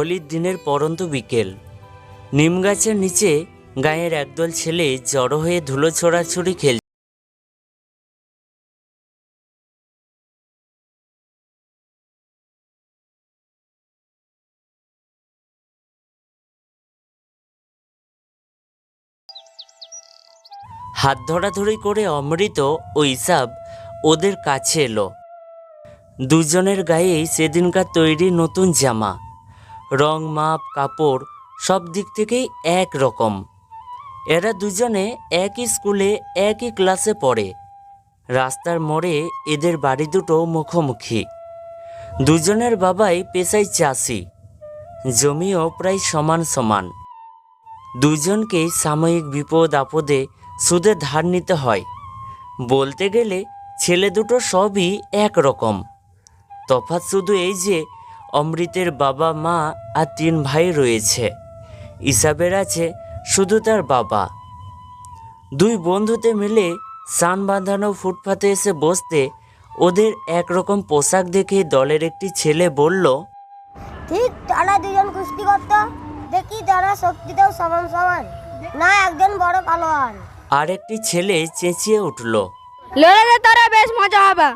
হোলির দিনের পরন্ত বিকেল। নিম গাছের নিচে গায়ের একদল ছেলে জড়ো হয়ে ধুলো ছোড়াছুড়ি খেল হাত ধরাধরি করে অমৃত ও ইসাব ওদের কাছে এলো। দুজনের গায়েই সেদিনকার তৈরি নতুন জামা। রং, মাপ, কাপড় সব দিক থেকেই এক রকম। এরা দুজনে একই স্কুলে, একই ক্লাসে পড়ে। রাস্তার মোড়ে এদের বাড়ি দুটো মুখোমুখি। দুজনের বাবাই পেশায় চাষি। জমিও প্রায় সমান সমান। দুজনকেই সাময়িক বিপদ, আপদে সুদে ধার নিতে হয়। বলতে গেলে ছেলে দুটো সবই একরকম তফাৎ শুধু এই যে অমৃতের বাবা মা আর তিন ভাই রয়েছে। ইসাবের আছে শুধু তার বাবা। দুই বন্ধুতে মিলে সান বাঁধানো ফুটপাতে এসে বসতে ওদের একরকম পোশাক দেখে দলের একটি ছেলে বলল ঠিক তারা দুজন কুস্তি করতো। দেখি তারা শক্তিতেও সমান সমান না একজন বড় পালোয়ান। আর একটি ছেলে চেঁচিয়ে উঠল লড়াইলে তোরা বেশ মজা হবে।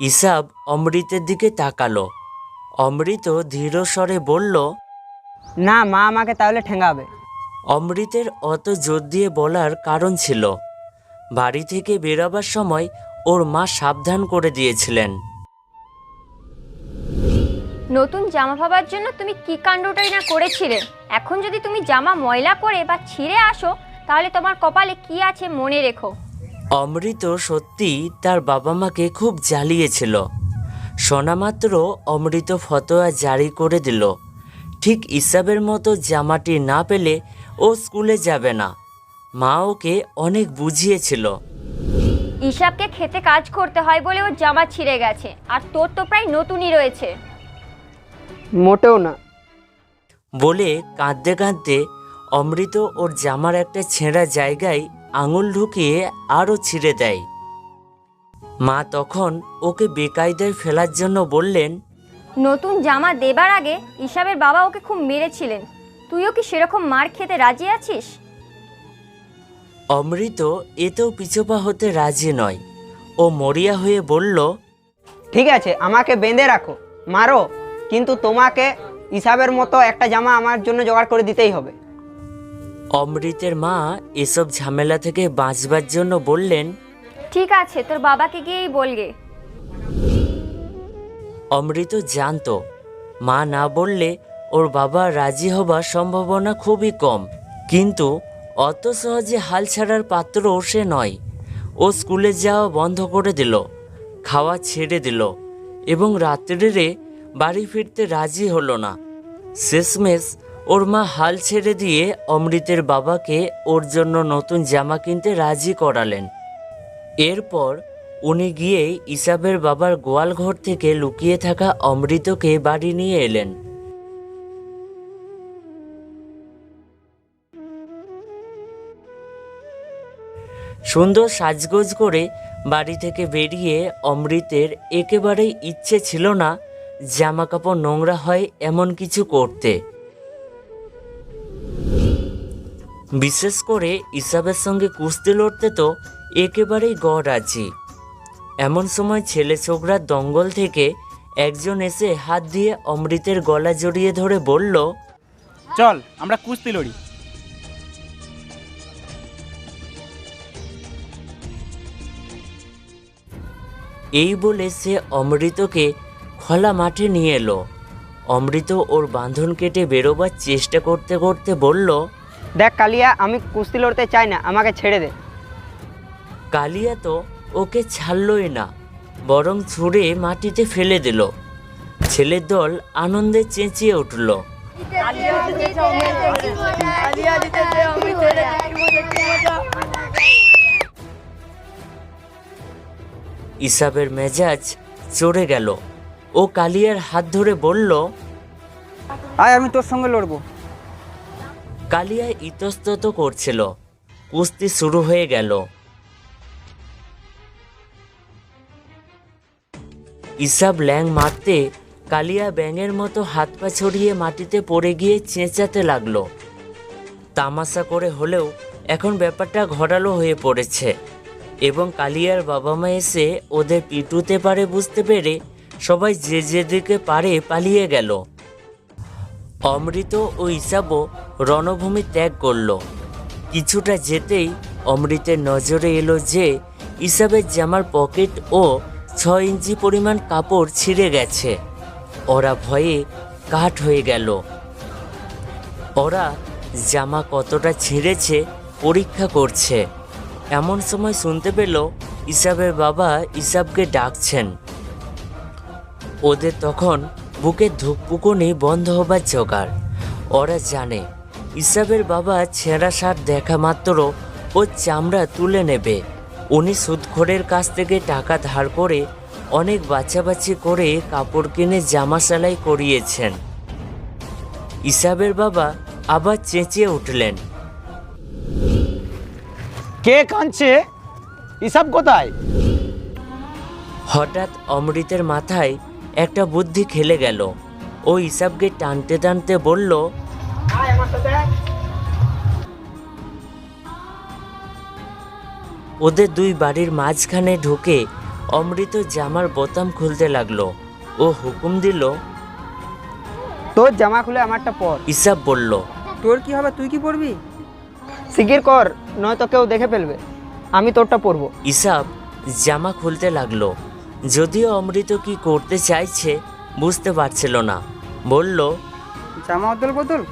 ইসাব অমৃতের দিকে তাকালো। অমৃত ধীর স্বরে বলল না মা আমাকে তাহলে ঠেঙ্গাবে। অমৃতের অত জোর দিয়ে বলার কারণ ছিল বাড়ি থেকে বেরোবার সময় ওর মা সাবধান করে দিয়েছিলেন। নতুন জামা পাবার জন্য তুমি কি কাণ্ডটাই না করেছিলে? এখন যদি তুমি জামা ময়লা করে বা ছিঁড়ে আসো তাহলে তোমার কপালে কি আছে মনে রেখো। অমৃত সত্যি তার বাবা মাকে খুব জ্বালিয়েছিল। শোনামাত্র অমৃত ফতোয়া জারি করে দিল। ঠিক ইসাবের মতো জামাটি না পেলে ও স্কুলে যাবে না। মা ওকে অনেক বুঝিয়েছিল। ইসাবকে খেতে কাজ করতে হয় বলে ওর জামা ছিঁড়ে গেছে আর তোর তো প্রায় নতুনই রয়েছে। মোটেও না। বলে কাঁদতে কাঁদতে অমৃত ওর জামার একটা ছেঁড়া জায়গায় আঙুল ঢুকিয়ে আরও ছিঁড়ে দেয়। মা তখন ওকে বেকায়দায় ফেলার জন্য বললেন নতুন জামা দেবার আগে ইসাবের বাবা ওকে খুব মেরেছিলেন। তুইও কি সেরকম মার খেতে রাজি আছিস? অমৃত এতেও পিছপা হতে রাজি নয়। ও মরিয়া হয়ে বলল ঠিক আছে আমাকে বেঁধে রাখো মারো কিন্তু তোমাকে হিসাবের মতো একটা জামা আমার জন্য জোগাড় করে দিতেই হবে। অমৃতের মা এসব ঝামেলা থেকে বাঁচবার জন্য বললেন ঠিক আছে, তোর বাবাকে গিয়েই বলগে। অমৃত জানতো, মা না বললে ওর বাবা রাজি হবার সম্ভাবনা খুবই কম। কিন্তু অত সহজে হাল ছাড়ার পাত্র ও সে নয়। ও স্কুলে যাওয়া বন্ধ করে দিল, খাওয়া ছেড়ে দিল এবং রাত্রিরে বাড়ি ফিরতে রাজি হলো না। শেষমেশ ওর মা হাল ছেড়ে দিয়ে অমৃতের বাবাকে ওর জন্য নতুন জামা কিনতে রাজি করালেন। এরপর উনি গিয়ে ইসাবের বাবার গোয়াল ঘর থেকে লুকিয়ে থাকা অমৃতকে বাড়ি নিয়ে এলেন। সুন্দর সাজগোজ করে বাড়ি থেকে বেরিয়ে অমৃতের একেবারেই ইচ্ছে ছিল না জামা কাপড় নোংরা হয় এমন কিছু করতে। বিশেষ করে ইসাবের সঙ্গে কুস্তি লড়তে তো একেবারেই গড় আছি এমন সময় ছেলে ছোকরার দঙ্গল থেকে একজন এসে হাত দিয়ে অমৃতের গলা জড়িয়ে ধরে বলল চল আমরা কুস্তি লড়ি। এই বলে সে অমৃতকে খোলা মাঠে নিয়ে এলো। অমৃত ওর বাঁধন কেটে বেরোবার চেষ্টা করতে করতে বলল দেখ কালিয়া আমি কুস্তি লড়তে চাই না আমাকে ছেড়ে দে। কালিয়া তো ওকে ছাড়লই না বরং ছুঁড়ে মাটিতে ফেলে দিল। ছেলের দল আনন্দে চেঁচিয়ে উঠল। ইসাবের মেজাজ চড়ে গেল। ও কালিয়ার হাত ধরে বলল আয় আমি তোর সঙ্গে লড়বো। কালিয়া ইতস্তত করছিল। কুস্তি শুরু হয়ে গেল। ইসাব ল্যাং মারতে কালিয়া ব্যাঙের মতো হাত পা ছড়িয়ে মাটিতে পড়ে গিয়ে চেঁচাতে লাগল। তামাশা করে হলেও এখন ব্যাপারটা ঘরালো হয়ে পড়েছে এবং কালিয়ার বাবা মা এসে ওদের পিটুতে পারে বুঝতে পেরে সবাই যে যেদিকে পারে পালিয়ে গেল। অমৃত ও ইসাবও রণভূমি ত্যাগ করল। কিছুটা যেতেই অমৃতের নজরে এলো যে ইসাবের জামার পকেট ও ছ ইঞ্চি পরিমাণ কাপড় ছিঁড়ে গেছে। ওরা ভয়ে কাঠ হয়ে গেল। ওরা জামা কতটা ছিঁড়েছে পরীক্ষা করছে। এমন সময় শুনতে পেল ইসাবের বাবা ইসাবকে ডাকছেন। ওদের তখন বুকে ধুকপুকুনি বন্ধ হবার জোগাড়। ওরা জানে ইসাবের বাবা ছেঁড়া শার্ট দেখা মাত্র ও চামড়া তুলে নেবে। উনি সুদখোরের কাছ থেকে টাকা ধার করে অনেক বাচ্চাবাচ্চি করে কাপড় কিনে জামা সেলাই করিয়েছেন। ইসাবের বাবা আবার চেঁচিয়ে উঠলেন। কে কাঁদছে? ইসাব কোথায়? হঠাৎ অমৃতের মাথায় একটা বুদ্ধি খেলে গেল। ও ইসাবকে টানতে টানতে বলল ওদের দুই বাড়ির মাঝখানে ঢুকে অমৃত জামার বোতাম খুলতে লাগল। ও হুকুম দিল তোর জামা খুলে আমারটা পর। ইসাব বলল তোর কি হবে তুই কি পড়বি শিগগির কর নয়তো কেউ দেখে ফেলবে। আমি তোরটা পরবো। ইসাব জামা খুলতে লাগল। যদিও অমৃত কি করতে চাইছে বুঝতে পারছিল না। বলল জামা অদল বদল।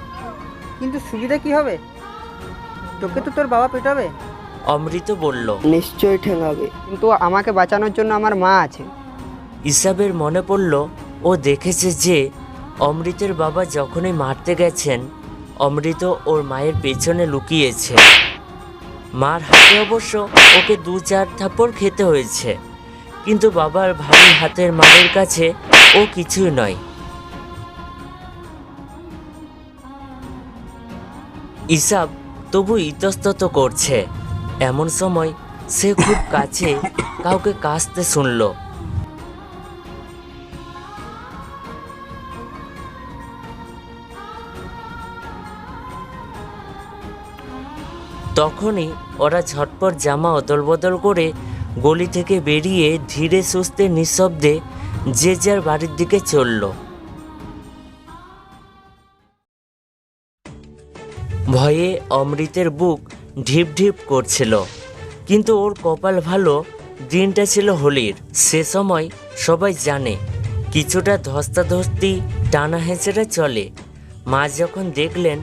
কিন্তু সুবিধা কি হবে? তোকে তো তোর বাবা পেটাবে। অমৃত বলল নিশ্চয়ই ঠেঙাবে। কিন্তু আমাকে বাঁচানোর জন্য আমার মা আছে। ইসাবের মনে পড়ল ও দেখেছে যে অমৃতের বাবা যখনই মারতে গেছেন অমৃত ওর মায়ের পেছনে লুকিয়েছে। মার হাতে অবশ্য ওকে দু চার থাপ্পড় খেতে হয়েছে। কিন্তু বাবার ভারী হাতের মারের কাছে ও কিছুই নয়। ইসাব তবু ইতস্তত করছে। এমন সময় সে খুব কাছে কাউকে কাশতে শুনলো। তখনই ওরা ঝটপট জামা অদলবদল করে গলি থেকে বেরিয়ে ধীরে সুস্থে নিঃশব্দে যে যার বাড়ির দিকে চলল। ভয়ে অমৃতের বুক ঢিপ ঢিপ করছিল, কিন্তু ওর কপাল ভালো, দিনটা ছিল হোলির। সে সময় সবাই জানে, কিছুটা ধস্তাধস্তি টানা হেঁচড়ে চলে। মা যখন দেখলেন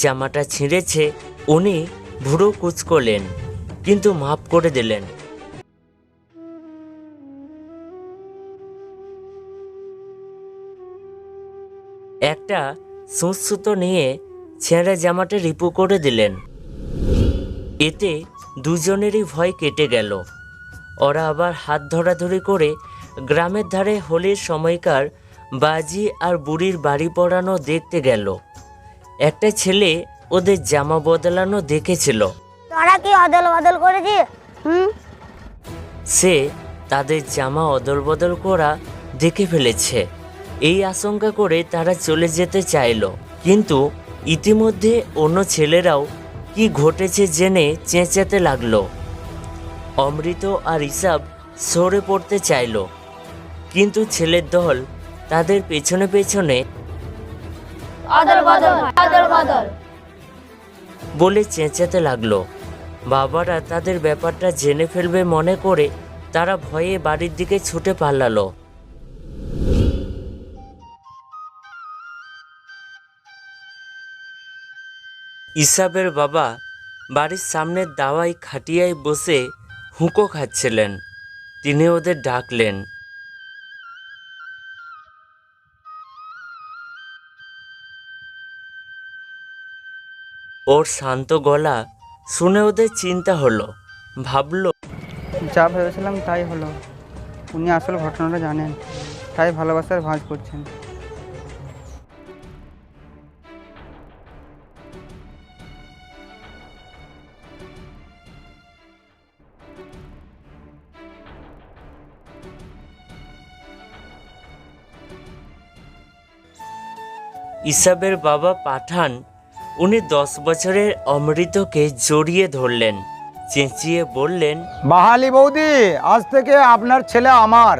জামাটা ছিঁড়েছে, উনি ভুরু কুচকলেন, কিন্তু মাফ করে দিলেন। একটা সুঁচসুতো নিয়ে ছেঁড়া জামাটা রিপু করে দিলেন। এতে দুজনেরই ভয় কেটে গেল। ওরা আবার হাত ধরাধরি করে গ্রামের ধারে হোলির সময়কার বাজি আর বুড়ির বাড়ি পড়ানো দেখতে গেল। একটা ছেলে ওদের জামা বদলানো দেখেছিল। তোরা কি অদল বদল করেছিস হুম? সে তাদের জামা অদল বদল করা দেখে ফেলেছে। এই আশঙ্কা করে তারা চলে যেতে চাইলো। কিন্তু ইতিমধ্যে অন্য ছেলেরাও কি ঘটেছে জেনে চেঁচাতে লাগল। অমৃত আর ইসাব সরে পড়তে চাইলো। কিন্তু ছেলের দল তাদের পেছনে পেছনে বলে চেঁচাতে লাগল। বাবারা তাদের ব্যাপারটা জেনে ফেলবে মনে করে তারা ভয়ে বাড়ির দিকে ছুটে পালালো। ইসাবের বাবা বাড়ির সামনের দাওয়াই খাটিয়ায় বসে হুঁকো খাচ্ছিলেন। তিনি ওদের ডাকলেন। ওর শান্ত গলা শুনে ওদের চিন্তা হলো। ভাবলো, যা ভেবেছিলাম তাই হলো। উনি আসল ঘটনাটা জানেন, তাই ভালোবাসার ভাঁজ করছেন। ইসাবের বাবা পাঠান উনি দশ বছরের অমৃতকে জড়িয়ে ধরলেন চেঁচিয়ে বললেন বাহালি বৌদি আজ থেকে আপনার ছেলে আমার।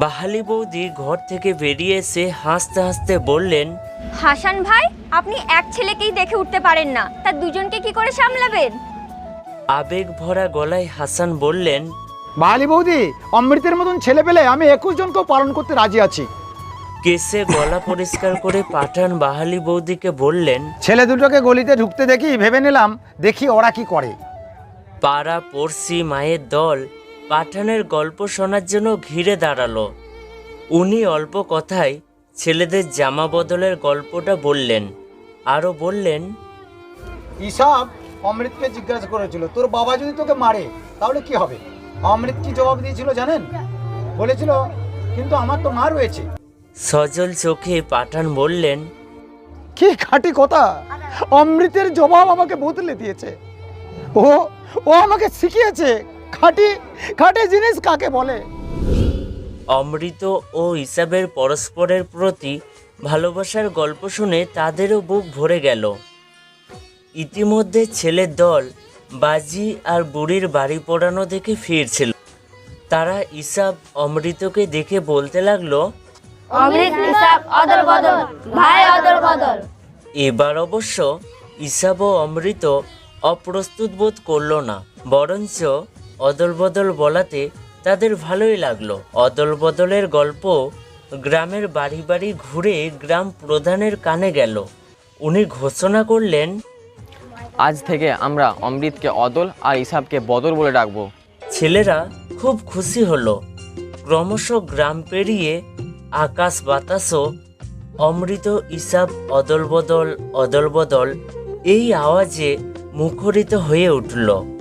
বাহালি বৌদি ঘর থেকে বেরিয়ে এসে হাসতে হাসতে বললেন হাসান ভাই আপনি এক ছেলেকেই দেখে উঠতে পারেন না। তার দুজনকে কি করে সামলাবেন? আবেগ ভরা গলায় হাসান বললেন বাহালি বৌদি অমৃতের মতন ছেলে পেলে আমি একুশ জনকেও পালন করতে রাজি আছি। কেসে গলা পরিষ্কার করে পাঠান বাহালি বৌদিকে বললেন ছেলে দুটোকে গলিতে ঢুকতে দেখি ভেবে নিলাম দেখি ওরা কি করে। পাড়া পড়শি মায়ের দল পাঠানের গল্প শোনার জন্য ঘিরে দাঁড়াল। উনি অল্প কথায় ছেলেদের জামা বদলের গল্পটা বললেন আরও বললেন ইসাব অমৃতকে জিজ্ঞাসা করেছিল তোর বাবা যদি তোকে মারে তাহলে কি হবে? অমৃত কি জবাব দিয়েছিল জানেন? বলেছিল কিন্তু আমার তো মা রয়েছে। সজল চোখে পাঠান বললেন কি খাঁটি কথা! অমৃতের জবাব আমাকে বদলে দিয়েছে। ও ও আমাকে শিখিয়েছে খাঁটি খাঁটি জিনিস কাকে বলে? অমৃত ও ইসাবের পরস্পরের প্রতি ভালোবাসার গল্প শুনে তাদেরও বুক ভরে গেল। ইতিমধ্যে ছেলের দল বাজি আর বুড়ির বাড়ি পোড়ানো দেখে ফিরছিল। তারা ইসাব অমৃতকে দেখে বলতে লাগল অমৃত হিসাব অদল বদল ভাই অদল বদল এবার অবশ্য ইসাব ও অমৃত অপ্রস্তুত বোধ করল না বরঞ্চ অদল বদল বলাতে তাদের ভালোই লাগল। অদল বদলের গল্প গ্রামের বাড়ি বাড়ি ঘুরে গ্রাম প্রধানের কানে গেল। উনি ঘোষণা করলেন আজ থেকে আমরা অমৃতকে অদল আর ইসাবকে বদল বলে ডাকবো। ছেলেরা খুব খুশি হলো। ক্রমশ গ্রাম পেরিয়ে আকাশ বাতাসও অমৃত, ইসাব অদল বদল অদল বদল এই আওয়াজে মুখরিত হয়ে উঠল।